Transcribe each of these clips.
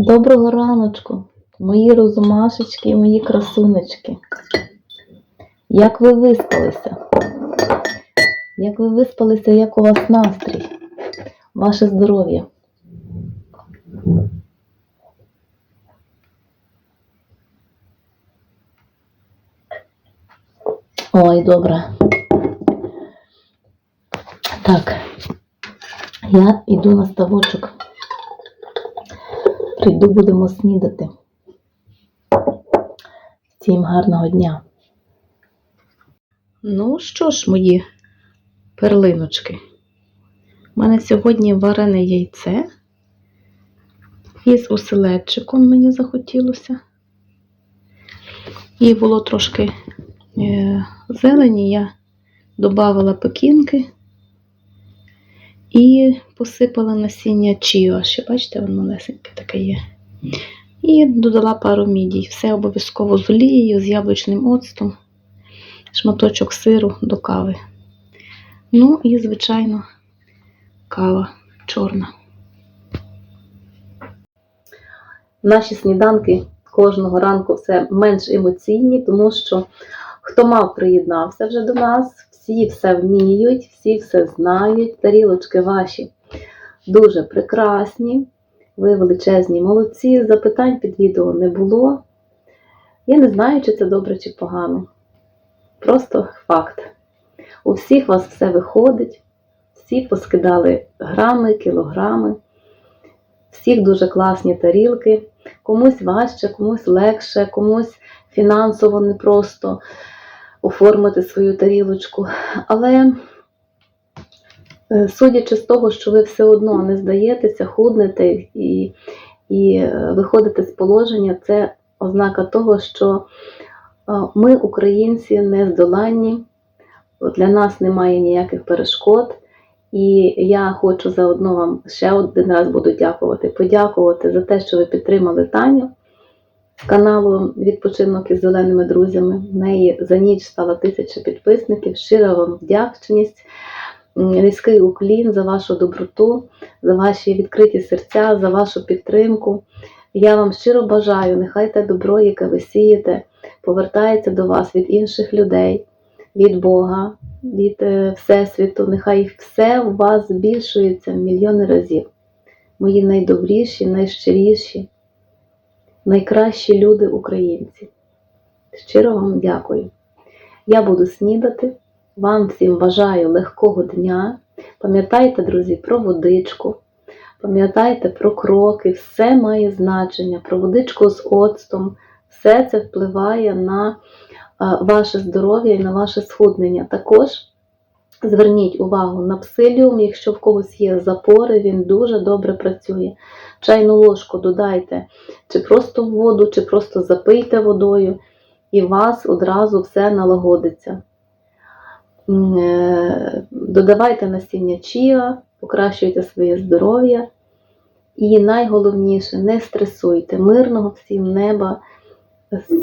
Доброго раночку, мої розумашечки і мої красунечки. Як ви виспалися? Як ви виспалися, як у вас настрій? Ваше здоров'я? Ой, добре. Так, я йду на ставочок. Прийду, будемо снідати. Всім гарного дня. Ну що ж, мої перлиночки, у мене сьогодні варене яйце із оселедчиком мені захотілося. І було трошки е, зелені, я додавала пекінки і посипала насіння чіо. Ще бачите, воно малесеньке таке є. І додала пару мідій. Все обов'язково з олією, з яблучним оцтом, шматочок сиру до кави. Ну і, звичайно, кава чорна. Наші сніданки кожного ранку все менш емоційні, тому що хто мав приєднався вже до нас, всі все вміють, всі все знають. Тарілочки ваші дуже прекрасні. Ви величезні молодці. Запитань під відео не було. Я не знаю, чи це добре, чи погано. Просто факт. У всіх вас все виходить, всі поскидали грами, кілограми, всіх дуже класні тарілки. Комусь важче, комусь легше, комусь фінансово непросто оформити свою тарілочку. Але судячи з того, що ви все одно не здаєтеся, худнете і, і е, виходите з положення, це ознака того, що е, ми, українці, не здоланні, для нас немає ніяких перешкод. І я хочу заодно вам ще один раз буду дякувати, подякувати за те, що ви підтримали Таню з каналу Відпочинок із зеленими друзями. В неї за ніч стало тисяча підписників. Щира вам вдячність, низький уклін за вашу доброту, за ваші відкриті серця, за вашу підтримку. Я вам щиро бажаю, нехай те добро, яке ви сієте, повертається до вас від інших людей, від Бога, від е, Всесвіту. Нехай все у вас збільшується мільйони разів. Мої найдобріші, найщиріші, найкращі люди українці. Щиро вам дякую. Я буду снідати. Вам всім бажаю легкого дня. Пам'ятайте, друзі, про водичку. Пам'ятайте про кроки, все має значення, про водичку з оцтом. Все це впливає на ваше здоров'я і на ваше схуднення. Також зверніть увагу на псиліум, якщо в когось є запори, він дуже добре працює. Чайну ложку додайте чи просто в воду, чи просто запийте водою, і у вас одразу все налагодиться. Е, Додавайте насіння чіа, покращуйте своє здоров'я. І найголовніше, не стресуйте. Мирного всім неба,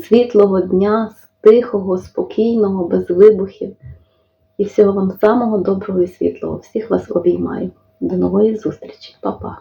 світлого дня, тихого, спокійного, без вибухів. І всього вам самого доброго і світлого. Всіх вас обіймаю. До нової зустрічі, Па-па.